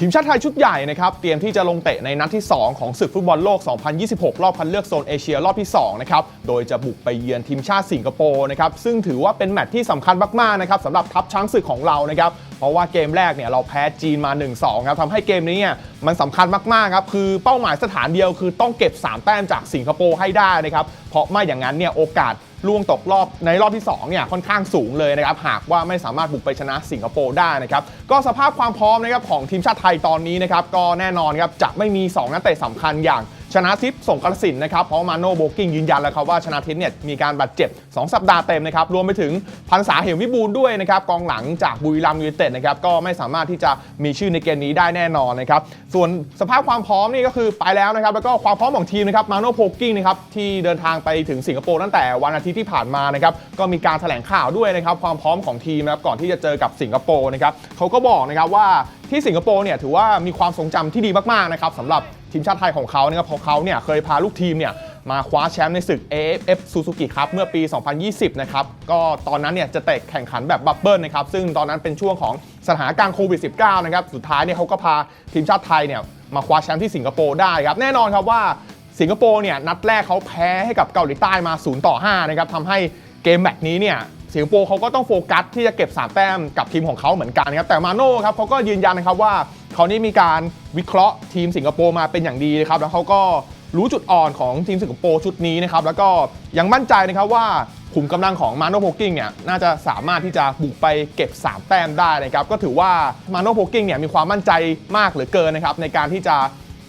ทีมชาติไทยชุดใหญ่นะครับเตรียมที่จะลงเตะในนัดที่ 2 ของศึกฟุตบอลโลก 2026 รอบคัดเลือกโซนเอเชียรอบที่ 2 นะครับ โดยจะบุกไปเยือนทีมชาติสิงคโปร์นะครับ ซึ่งถือว่าเป็นแมตช์ที่สำคัญมากๆนะครับสำหรับทัพช้างศึกของเรานะครับ เพราะว่าเกมแรกเนี่ยเราแพ้จีนมา 1-2 ครับทำให้เกมนี้เนี่ยมันสำคัญมากๆครับ คือเป้าหมายสถานเดียวคือต้องเก็บ 3 แต้มจากสิงคโปร์ให้ได้นะครับ เพราะไม่อย่างนั้นเนี่ยโอกาส ล่วงตกรอบในรอบที่2เนี่ยค่อนข้างสูงเลยนะครับหากว่าไม่สามารถบุกไปชนะสิงคโปร์ได้นะครับก็สภาพความพร้อมนะครับของทีมชาติไทยตอนนี้นะครับก็แน่นอนครับจะไม่มี 2 นักเตะสำคัญอย่าง ชนะทิพย์ส่งกระสินนะครับเพราะมาโนโบกิ้งยืนยันแล้วครับว่าชนะทิพย์เนี่ยมีการบาดเจ็บ 2 สัปดาห์เต็มนะครับรวมไปถึงพันษาเหมวิบูลด้วยนะครับกองหลังจากบุรีรัมย์ยูไนเต็ดนะครับก็ไม่สามารถที่จะมีชื่อในเกมนี้ได้แน่นอนนะครับส่วนสภาพความพร้อมนี่ก็คือไปแล้วนะครับแล้วก็ความพร้อมของทีมนะครับมาโนโพกิ้งนะครับที่เดินทางไปถึงสิงคโปร์ตั้งแต่วันอาทิตย์ที่ผ่านมานะครับก็มีการแถลงข่าวด้วยนะครับความพร้อมของทีมนะครับก่อนที่จะเจอกับสิงคโปร์นะครับเขาก็บอกนะครับว่าที่สิงคโปร์เนี่ยถือว่ามีความทรงจำที่ดีมากๆนะครับสำหรับ ทีมชาติไทยของเขาเนะครับเพราะเขาเนี่ยเคยพาลูกทีมเนี่ยมาคว้าแชมป์ในศึก AFF Suzuki ครับเมื่อปี 2020 นะครับ ก็ตอนนั้นเนี่ยจะเตะแข่งขันแบบบับเบิลนะครับ ซึ่งตอนนั้นเป็นช่วงของสถานการณ์โควิด -19 นะครับ สุดท้ายเนี่ยเขาก็พาทีมชาติไทยเนี่ยมาคว้าแชมป์ที่สิงคโปร์ได้ครับ แน่นอนครับว่าสิงคโปร์เนี่ยนัดแรกเขาแพ้ให้กับเกาหลีใต้มา 0 ต่อ 5 นะครับทำให้เกมแมตช์นี้เนี่ยสิงคโปร์เขาก็ต้องโฟกัสที่จะเก็บ3แต้มกับทีมของเขาเหมือนกันครับแต่มาโน่ครับเขาก็ยืนยันนะครับว่า เขานี่มีการวิเคราะห์ทีมสิงคโปร์มาเป็นอย่างดีนะครับแล้วเขาก็รู้จุดอ่อนของทีมสิงคโปร์ชุดนี้นะครับแล้วก็ยังมั่นใจนะครับว่าขุมกำลังของมาโนโพกิ้งเนี่ยน่าจะสามารถที่จะบุกไปเก็บ 3 แต้มได้นะครับก็ถือว่ามาโนโพกิ้งเนี่ยมีความมั่นใจมากเหลือเกินนะครับในการที่จะ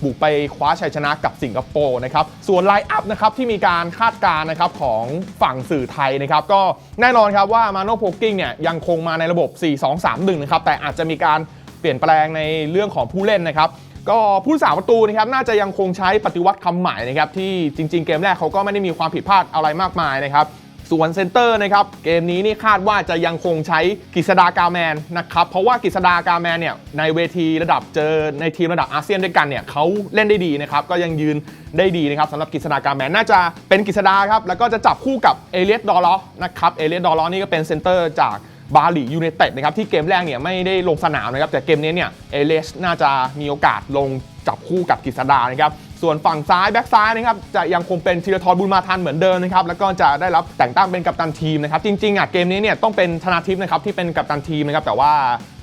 บุกไปคว้าชัยชนะกับสิงคโปร์นะครับส่วนไลน์อัพนะครับที่มีการคาดการณ์นะครับของฝั่งสื่อไทยนะครับก็แน่นอนครับว่ามาโนโพกิ้งเนี่ยยังคงมาในระบบ 4-2-3-1 นะครับแต่อาจจะมีการ เปลี่ยนแปลงในเรื่องของผู้เล่นนะครับก็ผู้สาประตูนะครับน่าจะยังคงใช้ปฏิวัติคำใหม่นะครับที่จริง ๆ เกมแรกเขาก็ไม่ได้มีความผิดพลาดอะไรมากมายนะครับส่วนเซนเตอร์นะครับเกมนี้นี่คาดว่าจะยังคงใช้กฤษดากาแมนนะครับเพราะว่ากฤษดากาแมนเนี่ยในเวทีระดับเจอในทีมระดับอาเซียนด้วยกันเนี่ยเขาเล่นได้ดีนะครับก็ยังยืนได้ดีนะครับสำหรับกฤษดากาแมนน่าจะเป็นกฤษดาครับแล้วก็จะจับคู่กับเอเลียสดอลล์นะครับเอเลียสดอลล์นี่ก็เป็นเซนเตอร์จาก บาหลียูไนเต็ดนะครับที่เกมแรกเนี่ยไม่ได้ลงสนามนะครับแต่เกมนี้เนี่ยเอเลสน่าจะมีโอกาสลงจับคู่กับกฤษดานะครับส่วนฝั่งซ้ายแบ็กซ้ายนะครับจะยังคงเป็นธีรทรบุญมาทันเหมือนเดิมนะครับแล้วก็จะได้รับแต่งตั้งเป็นกัปตันทีมนะครับจริงๆอะเกมนี้เนี่ยต้องเป็นธนาทิพย์นะครับที่เป็นกัปตันทีมนะครับแต่ว่า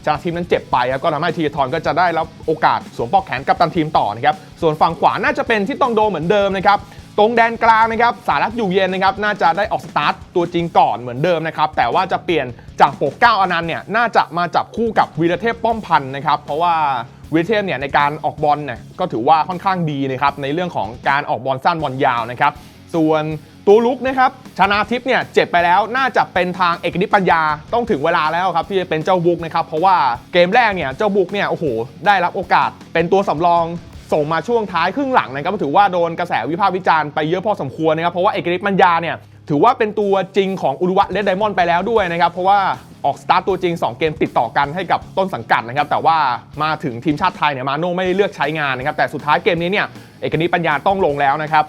ชนาทิพย์นั้นเจ็บไปครับก็ทำให้ธีรทรก็จะได้รับโอกาสสวมปลอกแขนกัปตันทีมต่อนะครับ ส่วนฝั่งขวาน่าจะเป็นที่ตองโดเหมือนเดิมนะครับ ตรงแดนกลางนะครับสารัตอยู่เย็นนะครับน่าจะได้ออกสตาร์ทตัวจริงก่อนเหมือนเดิมนะครับแต่ว่าจะเปลี่ยนจากปกเก้าอนันต์เนี่ยน่าจะมาจับคู่กับวีรเทพป้อมพันธ์นะครับเพราะว่าวีรเทพเนี่ยในการออกบอลเนี่ยก็ถือว่าค่อนข้างดีนะครับในเรื่องของการออกบอลสั้นบอลยาวนะครับส่วนตัวลุกนะครับชนาทิพย์เนี่ยเจ็บไปแล้วน่าจะเป็นทางเอกนิปัญญาต้องถึงเวลาแล้วครับที่จะเป็นเจ้าบุกนะครับเพราะว่าเกมแรกเนี่ยเจ้าบุกเนี่ยโอ้โหได้รับโอกาสเป็นตัวสำรอง ส่งมาช่วงท้ายครึ่งหลังนะครับถือว่าโดนกระแสวิพากษ์วิจารณ์ไปเยอะพอสมควรนะครับเพราะว่าเอกฤทธิ์มัญญาเนี่ยถือว่าเป็นตัวจริงของอุรุวะเลดไดมอนด์ไปแล้วด้วยนะครับเพราะว่าออกสตาร์ทตัวจริง 2 เกมติดต่อกันให้กับต้นสังกัดนะครับแต่ว่ามาถึงทีมชาติไทยเนี่ยมาโน่ไม่ได้เลือกใช้งานนะครับแต่สุดท้ายเกมนี้เนี่ยเอกนิปัญญาต้องลงแล้วนะครับ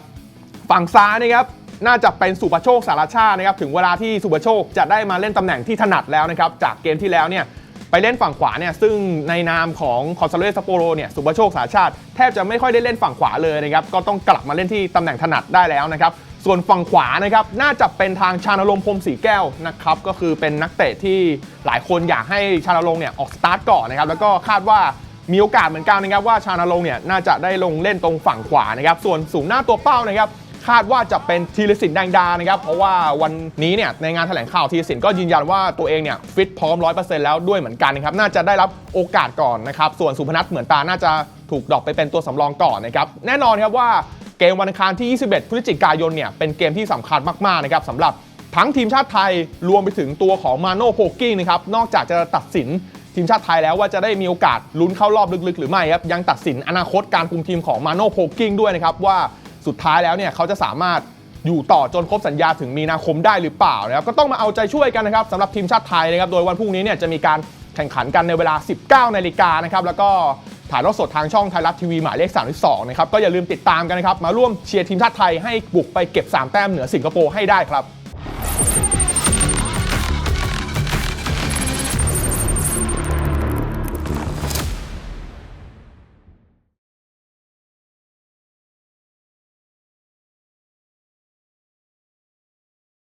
ฝั่งซ้ายนะครับน่าจะเป็นสุปโชคสารชาตินะครับถึงเวลาที่สุปโชคจะได้มาเล่นตำแหน่งที่ถนัดแล้วนะครับจากเกมที่แล้วเนี่ย ไปเล่นฝั่งขวาเนี่ยซึ่งในนามของคอนซาเลสโปโรเนี่ยสุปโชคสาชาติ แทบจะไม่ค่อยได้เล่นฝั่งขวาเลยนะครับก็ต้องกลับมาเล่นที่ตำแหน่งถนัดได้แล้วนะครับส่วนฝั่งขวานะครับน่าจะเป็นทางชานรงค์พรมสีแก้วนะครับก็คือเป็นนักเตะที่หลายคนอยากให้ชานรงค์เนี่ยออกสตาร์ทก่อนนะครับแล้วก็คาดว่ามีโอกาสเหมือนกันนะครับว่าชานาลงค์เนี่ยน่าจะได้ลงเล่นตรงฝั่งขวานะครับส่วนสูงหน้าตัวเป้านะครับ คาดว่าจะเป็นธีรศิลป์แดงดานะครับ เพราะว่าวันนี้เนี่ยในงานแถลงข่าวธีรศิลป์ก็ยืนยันว่าตัวเองเนี่ยฟิตพร้อม 100%แล้วด้วยเหมือนกันนะครับ น่าจะได้รับโอกาสก่อนนะครับ ส่วนสุพนัทเหมือนตา น่าจะถูกดรอกไปเป็นตัวสำรองก่อนนะครับ แน่นอนครับว่าเกมวันอังคารที่ 21 พฤศจิกายนเนี่ยเป็นเกมที่สำคัญมากๆนะครับสำหรับทั้งทีมชาติไทยรวมไปถึงตัวของมาโน่โพกิ้งนะครับ นอกจากจะตัดสินทีมชาติไทยแล้วว่าจะได้มีโอกาสลุ้นเข้ารอบลึกๆ หรือไม่ครับ ยังตัดสินอนาคตการคุมทีมของมาโน่โพกิ้งด้วยนะครับว่า สุดท้ายแล้วเนี่ยเขาจะสามารถอยู่ต่อจนครบสัญญาถึงมีนาคมได้หรือเปล่านะครับก็ต้องมาเอาใจช่วยกันนะครับสำหรับทีมชาติไทยนะครับโดยวันพรุ่งนี้เนี่ยจะมีการแข่งขันกันในเวลา 19 นาฬิกานะครับแล้วก็ถ่ายทอดสดทางช่องไทยรัฐทีวีหมายเลข 32 นะครับ ก็อย่าลืมติดตามกันนะครับ มาร่วมเชียร์ทีมชาติไทยให้บุกไปเก็บสามแต้มเหนือสิงคโปร์ให้ได้ครับ